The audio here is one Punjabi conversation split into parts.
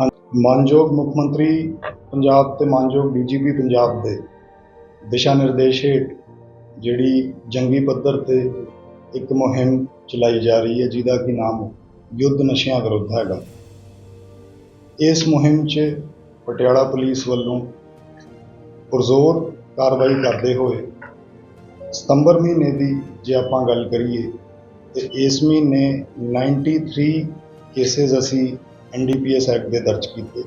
ਹਾਂ, ਮਾਨਯੋਗ ਮੁੱਖ ਮੰਤਰੀ ਪੰਜਾਬ ਤੇ ਮਾਨਯੋਗ ਡੀਜੀਪੀ ਪੰਜਾਬ ਦੇ ਦਿਸ਼ਾ ਨਿਰਦੇਸ਼ ਹੇਠ ਜਿਹੜੀ ਜੰਗੀ ਪੱਧਰ ਤੇ ਇੱਕ ਮੁਹਿੰਮ ਚਲਾਈ ਜਾ ਰਹੀ ਹੈ ਜਿਹਦਾ ਕਿ ਨਾਮ ਯੁੱਧ ਨਸ਼ਿਆਂ ਵਿਰੁੱਧ ਹੈਗਾ। ਇਸ ਮੁਹਿੰਮ 'ਚ ਪਟਿਆਲਾ ਪੁਲਿਸ ਵੱਲੋਂ ਪੁਰਜ਼ੋਰ ਕਾਰਵਾਈ ਕਰਦੇ ਹੋਏ ਸਤੰਬਰ ਮਹੀਨੇ ਦੀ ਜੇ ਆਪਾਂ ਗੱਲ ਕਰੀਏ, ਤੇ ਇਸ ਮਹੀਨੇ 93 ਕੇਸਿਸ ਅਸੀਂ ਐਨਡੀਪੀਐਸ ਐਕਟ ਦੇ ਦਰਜ ਕੀਤੇ।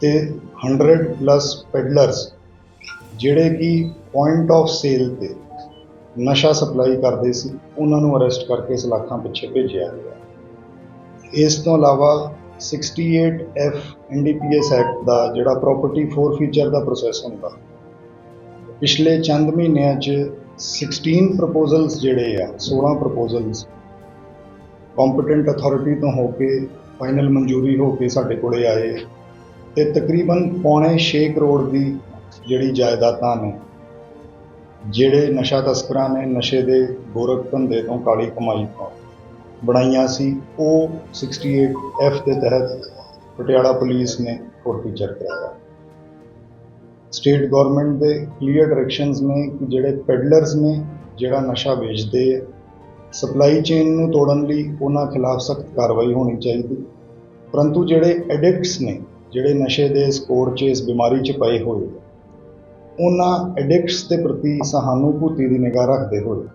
ਤੇ 100 ਪਲੱਸ ਪੈਡਲਰਸ ਜਿਹੜੇ ਕਿ ਪੁਆਇੰਟ ਆਫ ਸੇਲ ਤੇ ਨਸ਼ਾ ਸਪਲਾਈ ਕਰਦੇ ਸੀ, ਉਹਨਾਂ ਨੂੰ ਅਰੈਸਟ ਕਰਕੇ ਸਲਾਖਾਂ ਪਿੱਛੇ ਭੇਜਿਆ ਗਿਆ। ਇਸ ਤੋਂ ਇਲਾਵਾ 68 ਐਫ ਐਨਡੀਪੀਐਸ ਐਕਟ ਦਾ ਜਿਹੜਾ ਪ੍ਰਾਪਰਟੀ ਫੋਰ ਫੀਚਰ ਦਾ ਪ੍ਰੋਸੈਸ ਹੁੰਦਾ ਪਿਛਲੇ ਚੰਦ ਮਹੀਨਿਆਂ 'ਚ 16 ਪ੍ਰਪੋਜ਼ਲਸ ਜਿਹੜੇ ਆ 16 ਪ੍ਰਪੋਜ਼ਲਸ ਕੰਪੀਟੈਂਟ ਅਥਾਰਟੀ ਤੋਂ ਹੋ ਕੇ ਫਾਈਨਲ ਮਨਜ਼ੂਰੀ ਹੋ ਕੇ ਸਾਡੇ ਕੋਲੇ ਆਏ ਤੇ ਤਕਰੀਬਨ ਪੌਣੇ 6 ਕਰੋੜ ਦੀ ਜਿਹੜੀ ਜਾਇਦਾਦਾਂ ਨੇ, ਜਿਹੜੇ ਨਸ਼ਾ ਤਸਕਰਾਂ ਨੇ ਨਸ਼ੇ ਦੇ ਗੋਰਖ ਧੰਦੇ ਤੋਂ ਕਾਲੀ ਕਮਾਈ ਤੋਂ ਬਣਾਈਆਂ ਸੀ, ਉਹ 68 ਐਫ ਦੇ ਤਹਿਤ ਪਟਿਆਲਾ ਪੁਲਿਸ ਨੇ ਫੋਰਫੀਚਰ ਕਰਾਇਆ। ਸਟੇਟ ਗਵਰਨਮੈਂਟ ਦੇ ਕਲੀਅਰ ਡਾਇਰੈਕਸ਼ਨਸ ਨੇ ਕਿ ਜਿਹੜੇ ਪੈਡਲਰਸ ਨੇ, ਜਿਹੜਾ ਨਸ਼ਾ ਵੇਚਦੇ ਆ ਸਪਲਾਈ ਚੇਨ ਨੂੰ ਤੋੜਨ ਲਈ ਉਹਨਾਂ ਖਿਲਾਫ ਸਖਤ ਕਾਰਵਾਈ ਹੋਣੀ ਚਾਹੀਦੀ। ਪਰੰਤੂ ਜਿਹੜੇ ਐਡਿਕਟਸ ਨੇ, ਜਿਹੜੇ ਨਸ਼ੇ ਦੇ ਸਕੋਰ 'ਚ, ਇਸ ਬਿਮਾਰੀ 'ਚ ਪਏ ਹੋਏ, ਉਹਨਾਂ ਐਡਿਕਟਸ ਦੇ ਪ੍ਰਤੀ ਸਹਾਨੂਭੂਤੀ ਦੀ ਨਿਗਾਹ ਰੱਖਦੇ ਹੋਏ,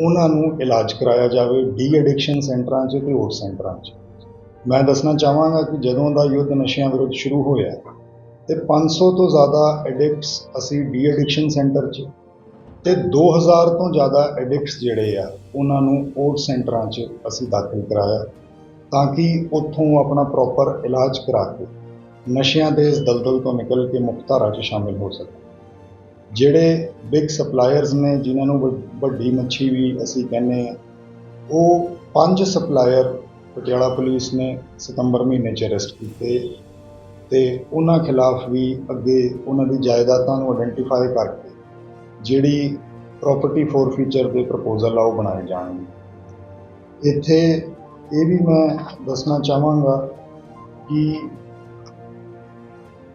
ਉਹਨਾਂ ਨੂੰ ਇਲਾਜ ਕਰਾਇਆ ਜਾਵੇ ਡੀ ਐਡਿਕਸ਼ਨ ਸੈਂਟਰਾਂ 'ਚ ਤੇ ਹੋਰ ਸੈਂਟਰਾਂ 'ਚ। ਮੈਂ ਦੱਸਣਾ ਚਾਹਾਂਗਾ ਕਿ ਜਦੋਂ ਦਾ ਯੁੱਧ ਨਸ਼ਿਆਂ ਵਿਰੁੱਧ ਸ਼ੁਰੂ ਹੋਇਆ ਤੇ 500 ਤੋਂ ਜ਼ਿਆਦਾ ਐਡਿਕਟਸ ਅਸੀਂ ਡੀ ਐਡਿਕਸ਼ਨ ਸੈਂਟਰ 'ਚ। ਤੇ 2000 ਤੋਂ ਜ਼ਿਆਦਾ ਐਡਿਕਟਸ ਜਿਹੜੇ ਆ, ਉਹਨਾਂ ਨੂੰ ਓਟ ਸੈਂਟਰਾਂ 'ਚ ਅਸੀਂ ਦਾਖਲ ਕਰਾਇਆ। ਤਾਂ ਕਿ ਉੱਥੋਂ ਆਪਣਾ ਪ੍ਰੋਪਰ ਇਲਾਜ ਕਰਾ ਕੇ ਨਸ਼ਿਆਂ ਦੇ ਇਸ ਦਲਦਲ ਤੋਂ ਨਿਕਲ ਕੇ ਮੁਕਤਧਾਰਾ 'ਚ ਸ਼ਾਮਿਲ ਹੋ ਸਕਣ। ਜਿਹੜੇ ਬਿਗ ਸਪਲਾਇਰਸ ਨੇ, ਜਿਨ੍ਹਾਂ ਨੂੰ ਵੱ- ਵੱਡੀ ਮੱਛੀ ਵੀ ਅਸੀਂ ਕਹਿੰਦੇ ਆ, ਉਹ ਪੰਜ ਸਪਲਾਇਰ ਪਟਿਆਲਾ ਪੁਲਿਸ ਨੇ ਸਤੰਬਰ ਮਹੀਨੇ 'ਚ ਅਰੈਸਟ ਕੀਤੇ। ਤੇ ਉਹਨਾਂ ਖਿਲਾਫ ਵੀ ਅੱਗੇ ਉਹਨਾਂ ਦੀ ਜਾਇਦਾਦਾਂ ਨੂੰ ਆਇਡੈਂਟੀਫਾਈ ਕਰਕੇ ਜਿਹੜੀ ਪ੍ਰਾਪਰਟੀ ਫੋਰ ਫੀਚਰ ਦੇ ਪ੍ਰਪੋਜ਼ਲ ਆ ਉਹ ਬਣਾਏ ਜਾਣਗੇ। ਇੱਥੇ ਇਹ ਵੀ ਮੈਂ ਦੱਸਣਾ ਚਾਹਾਂਗਾ ਕਿ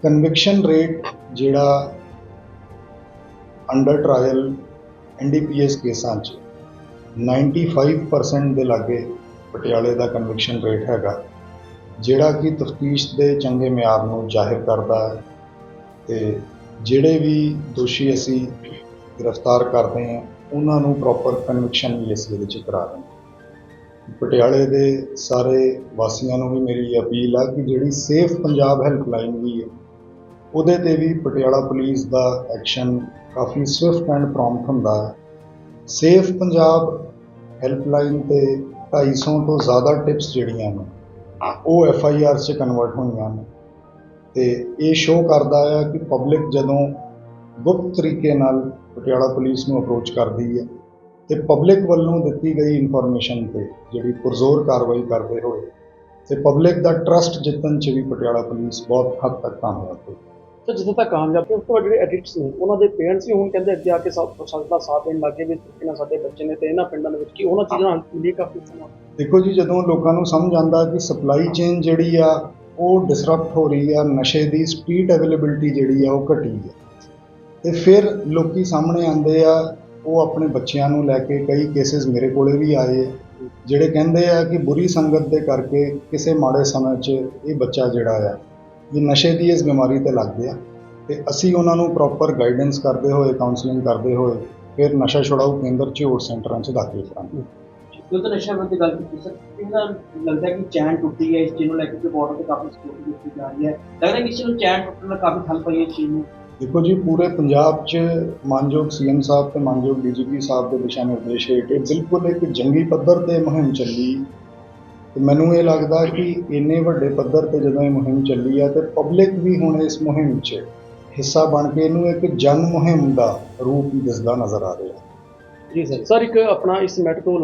ਕਨਵਿਕਸ਼ਨ ਰੇਟ ਜਿਹੜਾ ਅੰਡਰ ਟ੍ਰਾਇਲ ਐਨਡੀਪੀਐਸ ਕੇਸਾਂ 'ਚ 95% ਦੇ ਲਾਗੇ ਪਟਿਆਲੇ ਦਾ ਕਨਵਿਕਸ਼ਨ ਰੇਟ ਹੈਗਾ। ਜਿਹੜਾ ਕਿ ਤਫਤੀਸ਼ ਦੇ ਚੰਗੇ ਮਿਆਰ ਨੂੰ ਜ਼ਾਹਿਰ ਕਰਦਾ ਹੈ ਤੇ ਜਿਹੜੇ ਵੀ ਦੋਸ਼ੀ ਅਸੀਂ ਗ੍ਰਿਫਤਾਰ ਕਰਦੇ ਹਾਂ, ਉਹਨਾਂ ਨੂੰ ਪ੍ਰੋਪਰ ਕਨਵਿਕਸ਼ਨ ਵੀ ਇਸ ਦੇ ਵਿੱਚ ਕਰਾ ਰਹੇ ਹਾਂ। ਪਟਿਆਲੇ ਦੇ ਸਾਰੇ ਵਾਸੀਆਂ ਨੂੰ ਵੀ ਮੇਰੀ ਅਪੀਲ ਆ ਕਿ ਜਿਹੜੀ ਸੇਫ ਪੰਜਾਬ ਹੈਲਪਲਾਈਨ ਵੀ ਹੈ, ਉਹਦੇ ਤੇ ਵੀ ਪਟਿਆਲਾ ਪੁਲਿਸ ਦਾ ਐਕਸ਼ਨ ਕਾਫੀ ਸਵਿਫਟ ਐਂਡ ਪ੍ਰੌਮਪਟ ਹੁੰਦਾ ਹੈ। ਸੇਫ ਪੰਜਾਬ ਹੈਲਪਲਾਈਨ ਤੇ 250 ਤੋਂ ਜ਼ਿਆਦਾ ਟਿਪਸ ਜਿਹੜੀਆਂ ਨੇ ਉਹ ਐਫ ਆਈ ਆਰ 'ਚ ਕਨਵਰਟ ਹੋਈਆਂ ਨੇ। ਤੇ ਇਹ ਸ਼ੋਅ ਕਰਦਾ ਆ ਕਿ ਪਬਲਿਕ ਜਦੋਂ ਗੁਪਤ ਤਰੀਕੇ ਨਾਲ ਪਟਿਆਲਾ ਪੁਲਿਸ ਨੂੰ ਅਪਰੋਚ ਕਰਦੀ ਹੈ ਤੇ ਪਬਲਿਕ ਵੱਲੋਂ ਦਿੱਤੀ ਗਈ ਇਨਫੋਰਮੇਸ਼ਨ ਤੇ ਜਿਹੜੀ ਪੁਰਜ਼ੋਰ ਕਾਰਵਾਈ ਕਰਦੇ ਹੋਏ, ਤੇ ਪਬਲਿਕ ਦਾ ਟਰਸਟ ਜਿੱਤਣ 'ਚ ਵੀ ਪਟਿਆਲਾ ਪੁਲਿਸ ਬਹੁਤ ਹੱਦ ਤੱਕ ਕਾਮਯਾਬ ਹੋਈ। ਸੋ ਜਿੱਥੇ ਤੱਕ ਕਾਮਯਾਬ ਤੇ ਉਸ ਤੋਂ ਬਾਅਦ ਜਿਹੜੇ ਐਡਿਕਟਸ ਨੇ, ਉਹਨਾਂ ਦੇ ਪੇਰੈਂਟਸ ਵੀ ਹੁਣ ਕਹਿੰਦੇ ਅੱਗੇ ਆ ਕੇ ਸਭ ਪ੍ਰਸ਼ਾਸਨ ਦਾ ਸਾਥ ਦੇਣ ਲੱਗੇ ਵੀ ਇਹਨਾਂ ਸਾਡੇ ਬੱਚੇ ਨੇ ਤੇ ਇਹਨਾਂ ਪਿੰਡਾਂ ਦੇ ਵਿੱਚ ਕੀ ਉਹਨਾਂ ਚੀਜ਼ਾਂ ਨਾਲ ਕਾਫੀ ਦੇਖੋ ਜੀ, ਜਦੋਂ ਲੋਕਾਂ ਨੂੰ ਸਮਝ ਆਉਂਦਾ ਕਿ ਸਪਲਾਈ ਚੇਨ ਜਿਹੜੀ ਆ, ਉਹ ਡਿਸਰਪਟ ਹੋ ਰਹੀ ਆ, ਨਸ਼ੇ ਦੀ ਸਪੀਡ ਅਵੇਲੇਬਿਲਟੀ ਜਿਹੜੀ ਆ, ਉਹ ਘਟੀ ਆ। ਤੇ ਫਿਰ ਲੋਕੀ ਸਾਹਮਣੇ ਆਉਂਦੇ ਆ, ਉਹ ਆਪਣੇ ਬੱਚਿਆਂ ਨੂੰ ਲੈ ਕੇ ਕਈ ਕੇਸਿਸ ਮੇਰੇ ਕੋਲੇ ਵੀ ਆਏ ਜਿਹੜੇ ਕਹਿੰਦੇ ਆ ਕਿ ਬੁਰੀ ਸੰਗਤ ਦੇ ਕਰਕੇ ਕਿਸੇ ਮਾੜੇ ਸਮੇਂ 'ਚ ਇਹ ਬੱਚਾ ਜਿਹੜਾ ਆ ਇਹ ਨਸ਼ੇ ਦੀ ਇਸ ਬਿਮਾਰੀ ਤੇ ਲੱਗ ਗਿਆ ਤੇ ਅਸੀਂ ਉਹਨਾਂ ਨੂੰ ਪ੍ਰੋਪਰ ਗਾਈਡੈਂਸ ਕਰਦੇ ਹੋਏ ਕਾਉਂਸਲਿੰਗ ਕਰਦੇ ਹੋਏ ਫਿਰ ਨਸ਼ਾ ਛੁਡਾਊ ਕੇਂਦਰ 'ਚ ਹੋਰ ਸੈਂਟਰਾਂ 'ਚ ਦਾਖਲ ਕਰਾਂਗੇ। ਯੁੱਧ ਨਸ਼ਾ ਵਿਰੁੱਧ ਗੱਲ ਕੀਤੀ ਸਰ ਇਹਨਾਂ ਲੱਗਦਾ ਕਿ ਚੈਨ ਟੁੱਟੀ ਹੈ ਇਸ ਚੀਜ਼ ਨੂੰ ਲੈ ਕੇ ਬਾਰਡਰ ਤੇ ਕਾਫੀ ਸਿਕਿਉਰਿਟੀ ਦਿੱਤੀ ਜਾ ਰਹੀ ਹੈ। ਲੱਗਦਾ ਕਿ ਇਸ ਨੂੰ ਚੈਨ ਟੁੱਟਣ ਨਾਲ ਕਾਫੀ ਠੱਲ ਪਈ ਹੈ ਇਸ ਚੀਜ਼ ਨੂੰ। ਦੇਖੋ ਜੀ ਪੂਰੇ ਪੰਜਾਬ 'ਚ ਮਾਨਯੋਗ ਸੀਐਮ ਸਾਹਿਬ ਤੇ ਮਾਨਯੋਗ ਡੀਜੀਪੀ ਸਾਹਿਬ ਦੇ ਦਿਸ਼ਾ ਨਿਰਦੇਸ਼ ਹੇਠ ਬਿਲਕੁਲ ਇੱਕ ਜੰਗੀ ਪੱਧਰ ਤੇ ਮੁਹਿੰਮ ਚੱਲੀ। ਤੇ ਮੈਨੂੰ ਇਹ ਲੱਗਦਾ ਕਿ ਇੰਨੇ ਵੱਡੇ ਪੱਧਰ ਤੇ ਜਦੋਂ ਇਹ ਮੁਹਿੰਮ ਚੱਲੀ ਆ ਤੇ ਪਬਲਿਕ ਵੀ ਹੁਣ ਇਸ ਮੁਹਿੰਮ 'ਚ ਹਿੱਸਾ ਬਣ ਕੇ ਇਹਨੂੰ ਇੱਕ ਜਨ ਮੁਹਿੰਮ ਦਾ ਰੂਪ ਹੀ ਦਿਸਦਾ ਨਜ਼ਰ ਆ ਰਿਹਾ। ਜੀ ਸਰ ਸਰ, ਇੱਕ ਆਪਣਾ ਇਸ ਮੈਟਰ ਤੋਂ